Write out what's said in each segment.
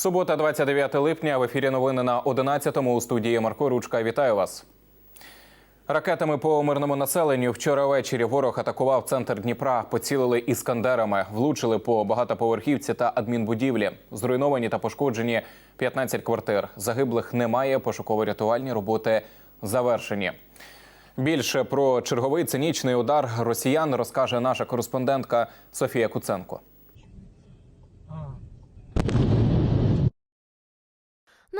Субота, 29 липня. В ефірі новини на 11-му у студії Марко Ручка. Вітаю вас. Ракетами по мирному населенню вчора ввечері ворог атакував центр Дніпра, поцілили іскандерами, влучили по багатоповерхівці та адмінбудівлі. Зруйновані та пошкоджені 15 квартир. Загиблих немає. Пошуково-рятувальні роботи завершені. Більше про черговий цинічний удар росіян розкаже наша кореспондентка Софія Куценко.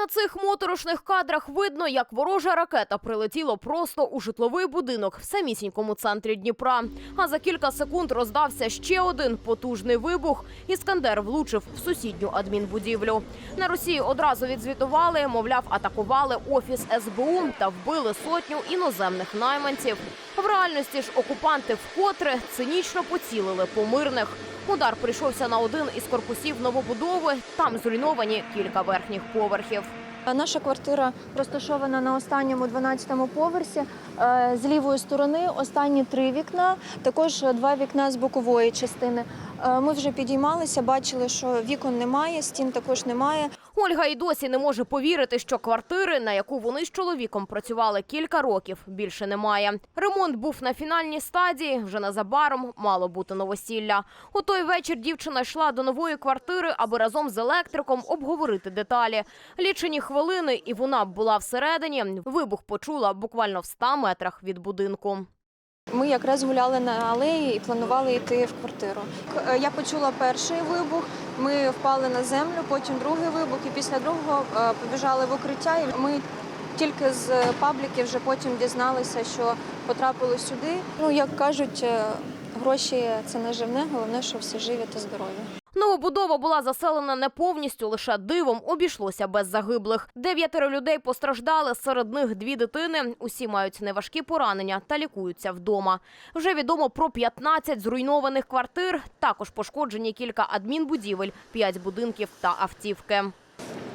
На цих моторошних кадрах видно, як ворожа ракета прилетіла просто у житловий будинок в самісінькому центрі Дніпра. А за кілька секунд роздався ще один потужний вибух. Іскандер влучив в сусідню адмінбудівлю. На Росії одразу відзвітували, мовляв, атакували офіс СБУ та вбили сотню іноземних найманців. В реальності ж окупанти вкотре цинічно поцілили по мирних. Удар прийшовся на один із корпусів новобудови. Там зруйновані кілька верхніх поверхів. Наша квартира розташована на останньому 12-му поверсі. Е, З лівої сторони останні три вікна, також два вікна з бокової частини. Е, Ми вже підіймалися, бачили, що вікон немає, стін також немає. Ольга й досі не може повірити, що квартири, на яку вони з чоловіком працювали кілька років, більше немає. Ремонт був на фінальній стадії. Вже незабаром мало бути новосілля. У той вечір дівчина йшла до нової квартири, аби разом з електриком обговорити деталі. Лічені хвилини, і вона була всередині. Вибух почула буквально в 100 метрах від будинку. Ми якраз гуляли на алеї і планували йти в квартиру. Е, Я почула перший вибух, ми впали на землю, потім другий вибух, і після другого е, побіжали в укриття. І ми тільки з пабліки вже потім дізналися, що потрапили сюди. Ну, як кажуть, е, гроші це не живне, головне, що всі живі та здорові. Новобудова була заселена не повністю, лише дивом обійшлося без загиблих. Дев'ятеро людей постраждали, серед них дві дитини. Усі мають неважкі поранення та лікуються вдома. Вже відомо про 15 зруйнованих квартир. Також пошкоджені кілька адмінбудівель, 5 будинків та автівки.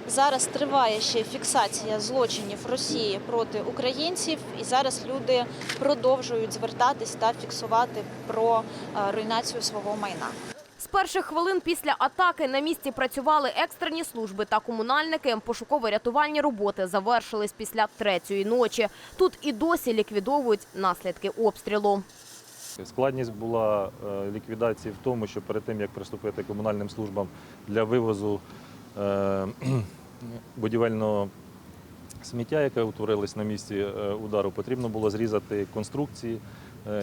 Зараз триває ще фіксація злочинів Росії проти українців, і зараз люди продовжують звертатись та фіксувати про е, руйнацію свого майна. Перших хвилин після атаки на місці працювали екстрені служби та комунальники. Пошуково-рятувальні роботи завершились після третьої ночі. Тут і досі ліквідовують наслідки обстрілу. Складність була е, ліквідації в тому, що перед тим як приступити комунальним службам для вивозу е, будівельного сміття, яке утворилось на місці е, удару, потрібно було зрізати конструкції,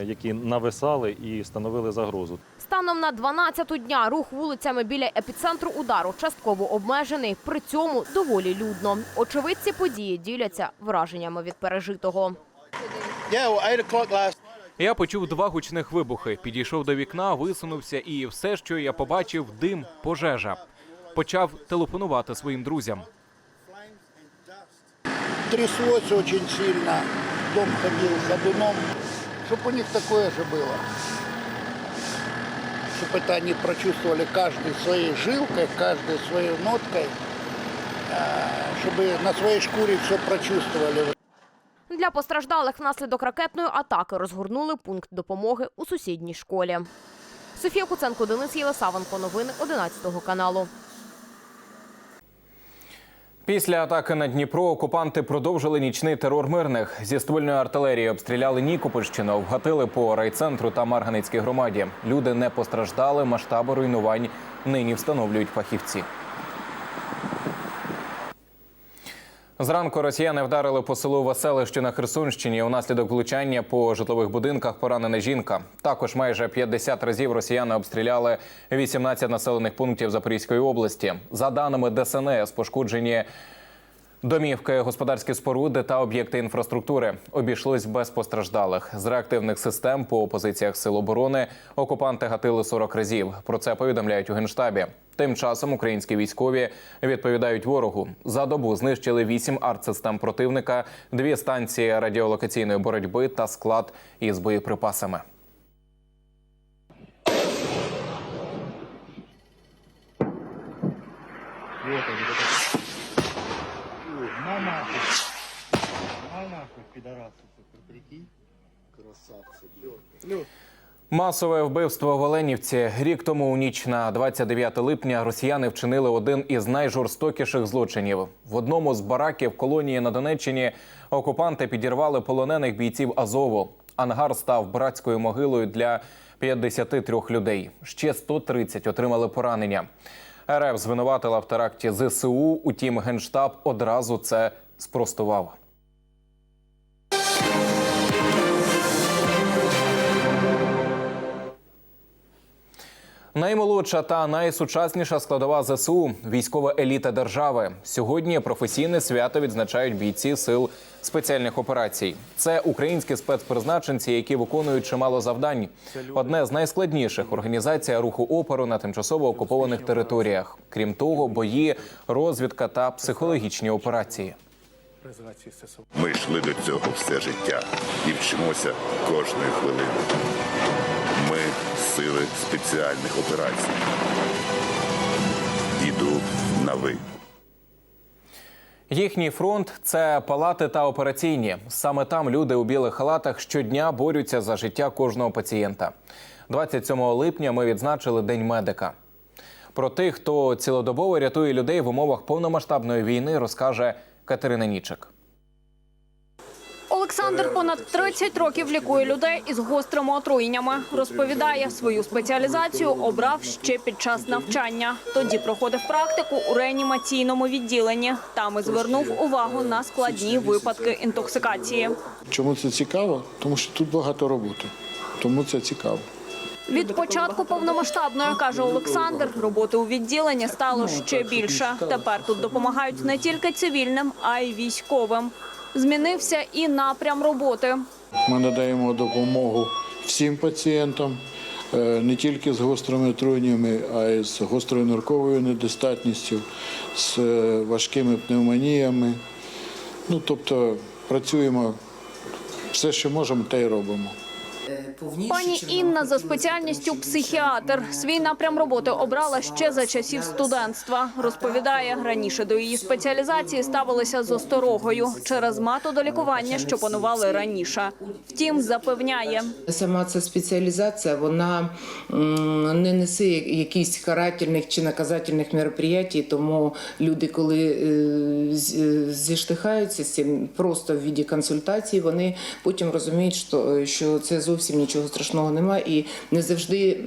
які нависали і становили загрозу. Станом на 12-ту дня рух вулицями біля епіцентру удару частково обмежений, при цьому доволі людно. Очевидці події діляться враженнями від пережитого. Я почув два гучних вибухи. Підійшов до вікна, висунувся, і все, що я побачив, дим, пожежа. Почав телефонувати своїм друзям. Тряслось очень сильно. Дом ходил ходуном. Чтоб у них такое же было. Чтобы это они прочувствовали каждый своей жилкой, каждой своей ноткой. а, Чтобы на своей шкуре все прочувствовали. Для постраждалих внаслідок ракетної атаки розгорнули пункт допомоги у сусідній школі. Софія Куценко, Денис Єлисавенко. Новини 11 каналу. Після атаки на Дніпро окупанти продовжили нічний терор мирних. Зі ствольної артилерії обстріляли Нікопольщину, вгатили по райцентру та Марганецькій громаді. Люди не постраждали, масштаби руйнувань нині встановлюють фахівці. Зранку росіяни вдарили по селу Веселище на Херсонщині. Унаслідок влучання по житлових будинках поранена жінка. Також майже 50 разів росіяни обстріляли 18 населених пунктів Запорізької області. За даними ДСНС, пошкоджені Домівки, господарські споруди та об'єкти інфраструктури обійшлось без постраждалих. З реактивних систем по позиціях сил оборони окупанти гатили 40 разів. Про це повідомляють у генштабі. Тим часом українські військові відповідають ворогу. За добу знищили 8 артсистем противника, дві станції радіолокаційної боротьби та склад із боєприпасами. На нахуй. На нахуй, пидорасы. Прикинь. Красавцы. Масове вбивство в Оленівці. Рік тому у ніч на 29 липня росіяни вчинили один із найжорстокіших злочинів. В одному з бараків колонії на Донеччині окупанти підірвали полонених бійців Азову. Ангар став братською могилою для 53 людей. Ще 130 отримали поранення. РФ звинуватила в теракті ЗСУ. Утім, генштаб одразу це спростував. Наймолодша та найсучасніша складова ЗСУ військова еліта держави. Сьогодні професійне свято відзначають бійці сил спеціальних операцій. Це українські спецпризначенці, які виконують чимало завдань. Одне з найскладніших організація руху опору на тимчасово окупованих територіях. Крім того, бої, розвідка та психологічні операції. Ми йшли до цього все життя і вчимося кожної хвилини. Сили спеціальних операцій. Іду на ви. Їхній фронт це палати та операційні. Саме там люди у білих халатах щодня борються за життя кожного пацієнта. 27 липня ми відзначили День медика. Про тих, хто цілодобово рятує людей в умовах повномасштабної війни, розкаже Катерина Нічик. Олександр понад 30 років лікує людей із гострими отруєннями. Розповідає, свою спеціалізацію обрав ще під час навчання. Тоді проходив практику у реанімаційному відділенні. Там і звернув увагу на складні випадки інтоксикації. Чому це цікаво? Тому що тут багато роботи. Тому це цікаво. Від початку повномасштабної, каже Олександр, роботи у відділенні стало ще більше. Тепер тут допомагають не тільки цивільним, а й військовим. Змінився і напрям роботи. Ми надаємо допомогу всім пацієнтам, е, не тільки з гострими отруєннями, а й з гострою нарковою недостатністю, з е, важкими пневмоніями. Ну, тобто працюємо все, що можемо, те й робимо. Пані Інна за спеціальністю психіатр. Свій напрям роботи обрала ще за часів студентства. Розповідає, раніше до її спеціалізації ставилися з осторогою через методолікування, що панували раніше. Втім, запевняє, Сама ця спеціалізація вона не несе якихось карательних чи наказательних мероприятий, тому люди, коли е, зіштихаються з цим просто в віді консультації, вони потім розуміють, що, що це зовсім нічого страшного немає і не завжди.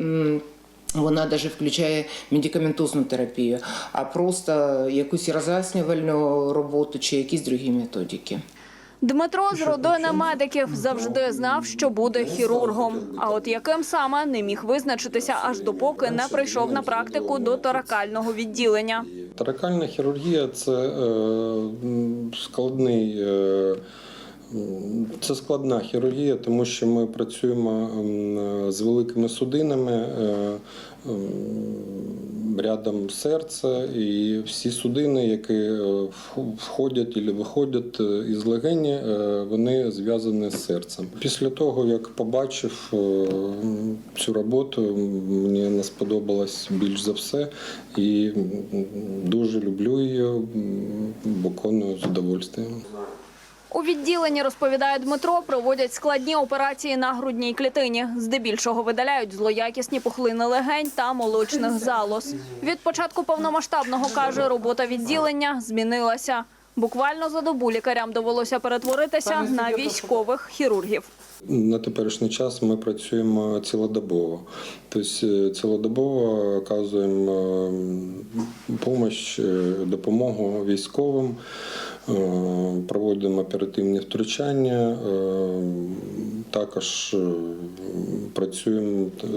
вона навіть включає медикаментозну терапію, а просто якусь роз'яснювальну роботу чи якісь другі методики. Дмитро з родини медиків завжди знав, що буде хірургом. А от яким саме не міг визначитися аж допоки не прийшов на практику до торакального відділення. Таракальна хірургія це е, складний. Е, це складна хірургія, тому що ми працюємо з великими судинами, е, рядом серця, і всі судини, які е, входять і виходять е, із легені, е, вони зв'язані з серцем. Після того, як побачив е, цю роботу, мені не сподобалось більш за все, і дуже люблю її, виконую з удовольствием. У відділенні розповідає Дмитро, проводять складні операції на грудній клітині. Здебільшого видаляють злоякісні пухлини легень та молочних залоз. Від початку повномасштабного каже, робота відділення змінилася. Буквально за добу лікарям довелося перетворитися на військових хірургів. На теперішній час ми працюємо цілодобово. Тобто е, цілодобово оказуємо допомогу, допомогу військовим, е, проводимо оперативні втручання, е, також е, працюємо, е,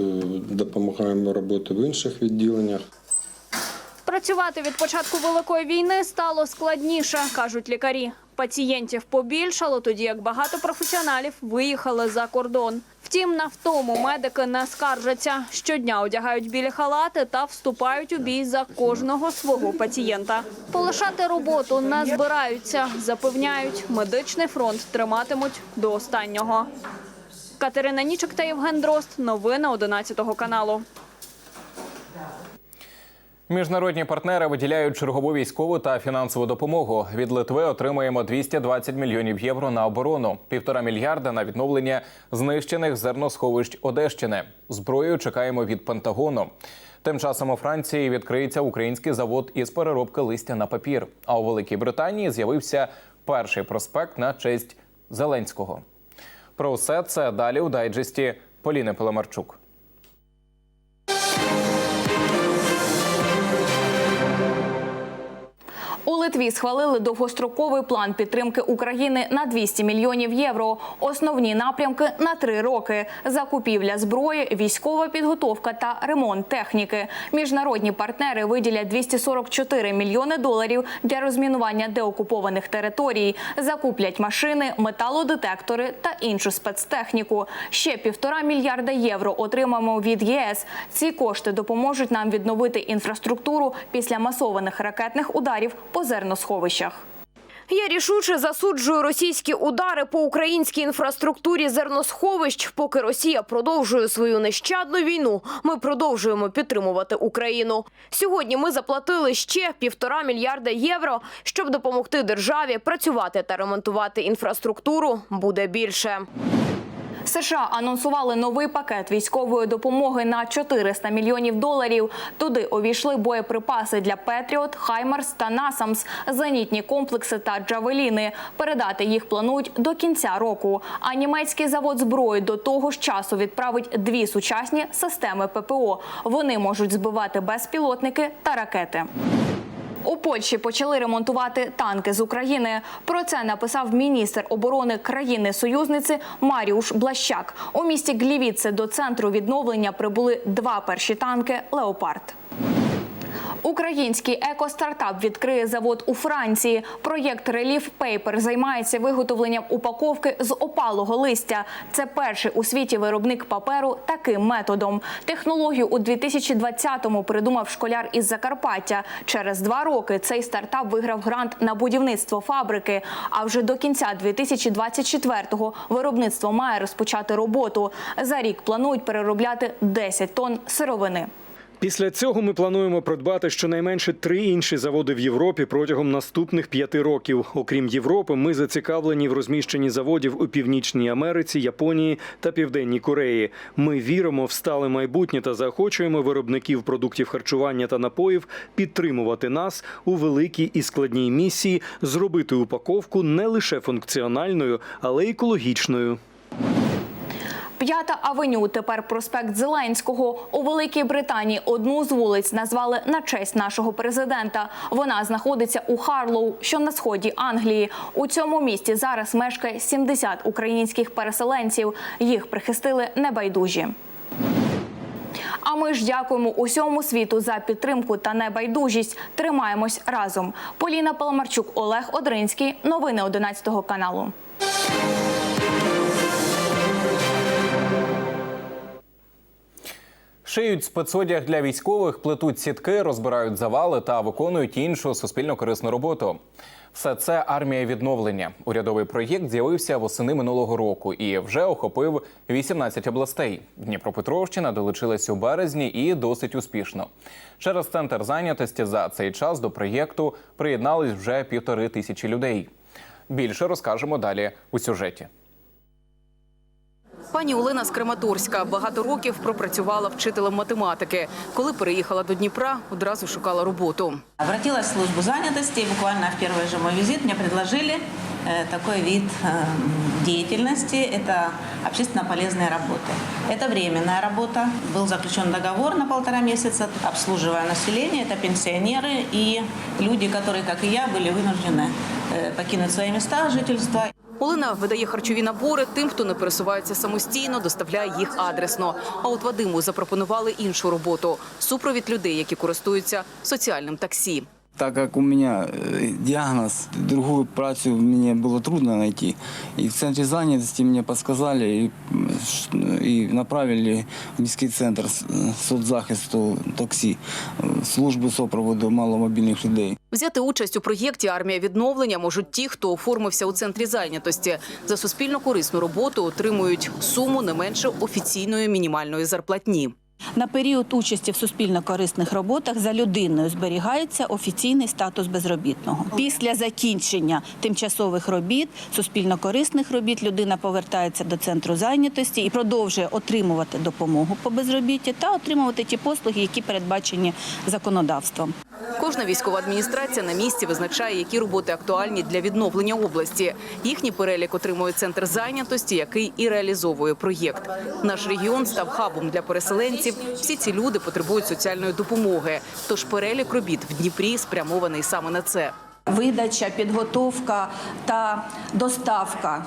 допомагаємо роботи в інших відділеннях. Працювати від початку великої війни стало складніше, кажуть лікарі. Пацієнтів побільшало, тоді як багато професіоналів виїхали за кордон. Втім, на втому медики не скаржаться. Щодня одягають білі халати та вступають у бій за кожного свого пацієнта. Полишати роботу не збираються, запевняють, медичний фронт триматимуть до останнього. Катерина Нічик та Євген Дрозд. Новини 11 каналу. Міжнародні партнери виділяють чергову військову та фінансову допомогу. Від Литви отримаємо 220 мільйонів євро на оборону, півтора мільярда на відновлення знищених зерносховищ Одещини. Зброю чекаємо від Пентагону. Тим часом у Франції відкриється український завод із переробки листя на папір. А у Великій Британії з'явився перший проспект на честь Зеленського. Про все це далі у дайджесті Поліни Пелемарчук. Литві схвалили довгостроковий план підтримки України на 200 мільйонів євро. Основні напрямки на три роки: закупівля зброї, військова підготовка та ремонт техніки. Міжнародні партнери виділять 244 мільйони доларів для розмінування деокупованих територій. Закуплять машини, металодетектори та іншу спецтехніку. Ще півтора мільярда євро отримаємо від ЄС. Ці кошти допоможуть нам відновити інфраструктуру після масованих ракетних ударів по зерносховищах. Я рішуче засуджую російські удари по українській інфраструктурі зерносховищ. Поки Росія продовжує свою нещадну війну, ми продовжуємо підтримувати Україну. Сьогодні ми заплатили ще півтора мільярда євро, щоб допомогти державі працювати та ремонтувати інфраструктуру. Буде більше. США анонсували новий пакет військової допомоги на 400 мільйонів доларів. Туди увійшли боєприпаси для Петріот, Хаймарс та Насамс, зенітні комплекси та джавеліни. Передати їх планують до кінця року. А німецький завод зброї до того ж часу відправить дві сучасні системи ППО. Вони можуть збивати безпілотники та ракети. У Польщі почали ремонтувати танки з України. Про це написав міністр оборони країни-союзниці Маріуш Блащак. У місті Глівіце до центру відновлення прибули два перші танки Леопард. Український екостартап відкриє завод у Франції. Проєкт Relief Paper займається виготовленням упаковки з опалого листя. Це перший у світі виробник паперу таким методом. Технологію у 2020-му придумав школяр із Закарпаття. Через два роки цей стартап виграв грант на будівництво фабрики. А вже до кінця 2024-го виробництво має розпочати роботу. За рік планують переробляти 10 тонн сировини. Після цього ми плануємо придбати щонайменше три інші заводи в Європі протягом наступних п'яти років. Окрім Європи, ми зацікавлені в розміщенні заводів у Північній Америці, Японії та Південній Кореї. Ми віримо в стале майбутнє та заохочуємо виробників продуктів харчування та напоїв підтримувати нас у великій і складній місії зробити упаковку не лише функціональною, але й екологічною. П'ята авеню тепер проспект Зеленського. У Великій Британії одну з вулиць назвали на честь нашого президента. Вона знаходиться у Харлоу, що на сході Англії. У цьому місті зараз мешкає 70 українських переселенців. Їх прихистили небайдужі. А ми ж дякуємо усьому світу за підтримку та небайдужість. Тримаємось разом. Поліна Паламарчук, Олег Одринський. Новини 11 каналу. Шиють спецодяг для військових, плетуть сітки, розбирають завали та виконують іншу суспільно корисну роботу. Все це армія відновлення. Урядовий проєкт з'явився восени минулого року і вже охопив 18 областей. Дніпропетровщина долучилась у березні і досить успішно. Через центр зайнятості за цей час до проєкту приєднались вже півтори тисячі людей. Більше розкажемо далі у сюжеті. Пані Олена з Краматорська багато років пропрацювала вчителем математики. Коли переїхала до Дніпра, одразу шукала роботу. Обратилась в службу занятости, и буквально в первый же мой визит мне предложили э, такой вид э, деятельности. Это общественно полезные работы. Это временная работа. Был заключен договор на полтора месяца, обслуживая население. Это пенсионеры и люди, которые, как и я, были вынуждены э, покинуть свои места жительства. Олена видає харчові набори тим, хто не пересувається самостійно, доставляє їх адресно. А от Вадиму запропонували іншу роботу супровід людей, які користуються соціальним таксі. Так как у меня э, диагноз, другую працю мне было трудно найти. И в центре занятости мне подсказали м, и направили в міський центр соцзахисту таксі, в службу сопроводу маломобільних людей. Взяти участь у проєкті Армія відновлення можуть ті, хто оформився у центрі зайнятості. За суспільно корисну роботу отримують суму не менше офіційної мінімальної зарплатні. На період участі в суспільно-корисних роботах за людиною зберігається офіційний статус безробітного. Після закінчення тимчасових робіт, суспільно-корисних робіт, людина повертається до центру зайнятості і продовжує отримувати допомогу по безробітті та отримувати ті послуги, які передбачені законодавством. Кожна військова адміністрація на місці визначає, які роботи актуальні для відновлення області. Їхній перелік отримує центр зайнятості, який і реалізовує проєкт. Наш регіон став хабом для переселенців. Всі ці люди потребують соціальної допомоги. Тож перелік робіт в Дніпрі спрямований саме на це. Видача, підготовка та доставка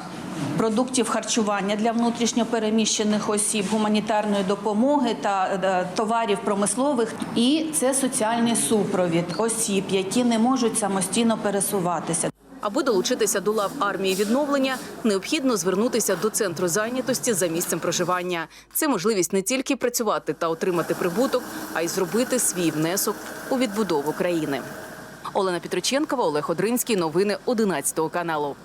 продуктів харчування для внутрішньопереміщених осіб, гуманітарної допомоги та е, товарів промислових. І це соціальний супровід осіб, які не можуть самостійно пересуватися. Аби долучитися до лав армії відновлення, необхідно звернутися до центру зайнятості за місцем проживання. Це можливість не тільки працювати та отримати прибуток, а й зробити свій внесок у відбудову країни. Олена Петриченкова, Олег Одринський. Новини 11 каналу.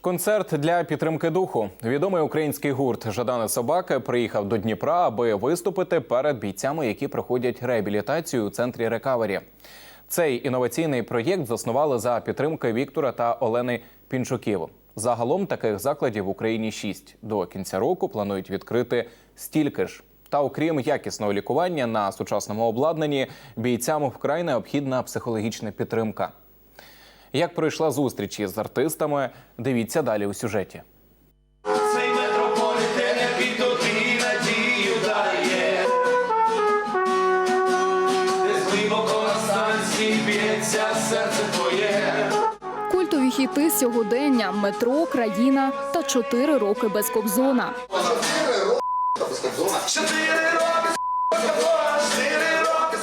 Концерт для підтримки духу. Відомий український гурт Жадани Собаки приїхав до Дніпра, аби виступити перед бійцями, які проходять реабілітацію у центрі рекавері. Цей інноваційний проєкт заснували за підтримки Віктора та Олени Пінчуків. Загалом таких закладів в Україні шість. До кінця року планують відкрити стільки ж. Та окрім якісного лікування на сучасному обладнанні, бійцям вкрай необхідна психологічна підтримка. Як пройшла зустріч із артистами, дивіться далі у сюжеті. Хіти сьогодення, метро, країна та чотири роки без Кобзона. Чотири роки роки.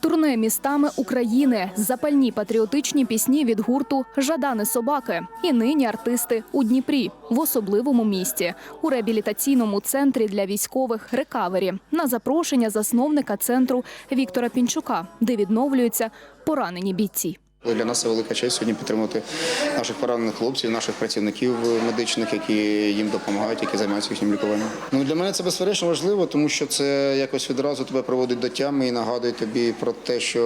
Турне містами України, запальні патріотичні пісні від гурту Жадани собаки. І нині артисти у Дніпрі в особливому місті у реабілітаційному центрі для військових рекавері на запрошення засновника центру Віктора Пінчука, де відновлюються поранені бійці. Для нас це велика честь сьогодні підтримати наших поранених хлопців, наших працівників медичних, які їм допомагають, які займаються їхнім лікуванням. Ну для мене це безперечно важливо, тому що це якось відразу тебе проводить до тями і нагадує тобі про те, що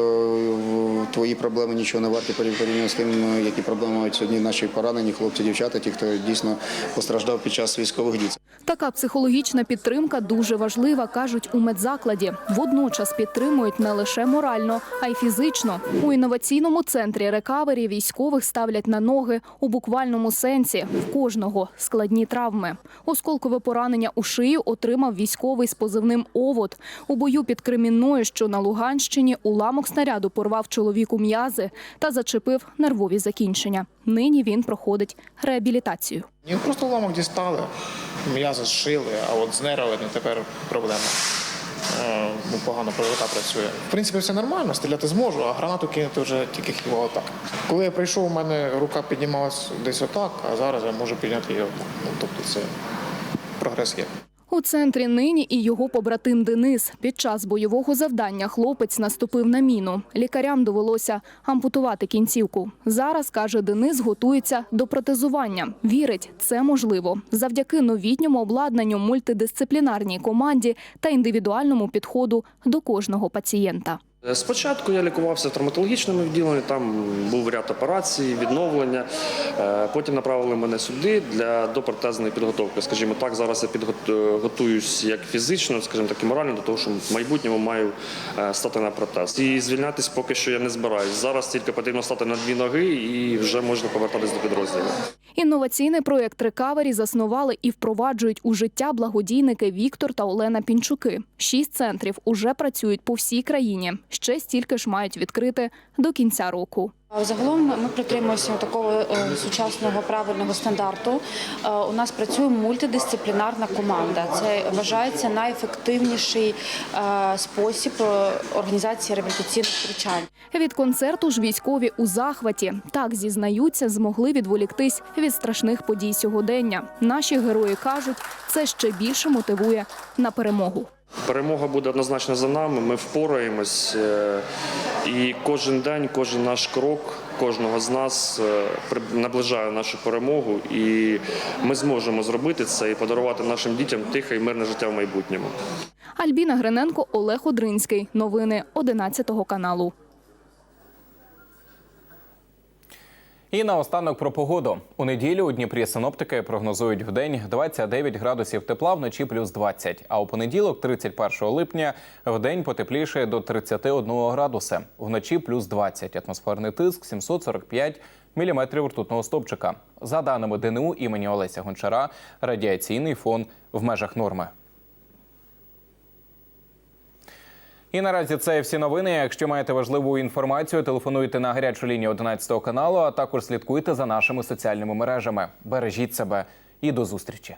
твої проблеми нічого не варті порівняно з тим, які проблеми мають сьогодні наші поранені хлопці, дівчата, ті, хто дійсно постраждав під час військових дій. Така психологічна підтримка дуже важлива, кажуть у медзакладі. Водночас підтримують не лише морально, а й фізично. У інноваційному центрі рекавері військових ставлять на ноги у буквальному сенсі. В кожного складні травми. Осколкове поранення у шию отримав військовий з позивним Овод. У бою під Кремінною, що на Луганщині, уламок снаряду порвав чоловіку м'язи та зачепив нервові закінчення. Нині він проходить реабілітацію. Ні, просто уламок дістали, м'язи зшили, а от з нервами тепер проблема. Е, Ну, погано ПВК працює. В принципі, все нормально, стріляти зможу, а гранату кинути вже тільки хіба отак. Коли я прийшов, у мене рука піднімалась десь отак, а зараз я можу підняти її. Ну, тобто це прогрес є. У центрі нині і його побратим Денис. Під час бойового завдання хлопець наступив на міну. Лікарям довелося ампутувати кінцівку. Зараз, каже Денис, готується до протезування. Вірить, це можливо. Завдяки новітньому обладнанню, мультидисциплінарній команді та індивідуальному підходу до кожного пацієнта. Спочатку я лікувався в травматологічному відділенні, там був ряд операцій, відновлення. Е, Потім направили мене сюди для допротезної підготовки. Скажімо так, зараз я підгот- готуюсь як фізично, скажімо так, і морально до того, що в майбутньому маю е, стати на протез. І звільнятись поки що я не збираюсь. Зараз тільки потрібно стати на дві ноги і вже можна повертатись до підрозділу. Інноваційний проєкт «Рекавері» заснували і впроваджують у життя благодійники Віктор та Олена Пінчуки. Шість центрів уже працюють по всій країні. Ще стільки ж мають відкрити до кінця року. Загалом ми притримуємося такого е, сучасного правильного стандарту. Е, У нас працює мультидисциплінарна команда. Це вважається найефективніший е, спосіб організації реабілітаційних втручань. Від концерту ж військові у захваті. Так зізнаються, змогли відволіктись від страшних подій сьогодення. Наші герої кажуть, це ще більше мотивує на перемогу. Перемога буде однозначно за нами. Ми впораємось. е, І кожен день, кожен наш крок, кожного з нас е, наближає нашу перемогу. І ми зможемо зробити це і подарувати нашим дітям тихе і мирне життя в майбутньому. Альбіна Гриненко, Олег Одринський. Новини 11 каналу. І наостанок про погоду. У неділю у Дніпрі синоптики прогнозують в день 29 градусів тепла, вночі плюс 20. А у понеділок, 31 липня, в день потепліше до 31 градуса. Вночі плюс 20. Атмосферний тиск 745 міліметрів ртутного стовпчика. За даними ДНУ імені Олеся Гончара, радіаційний фон в межах норми. І наразі це всі новини. Якщо маєте важливу інформацію, телефонуйте на гарячу лінію 11 каналу, а також слідкуйте за нашими соціальними мережами. Бережіть себе і до зустрічі.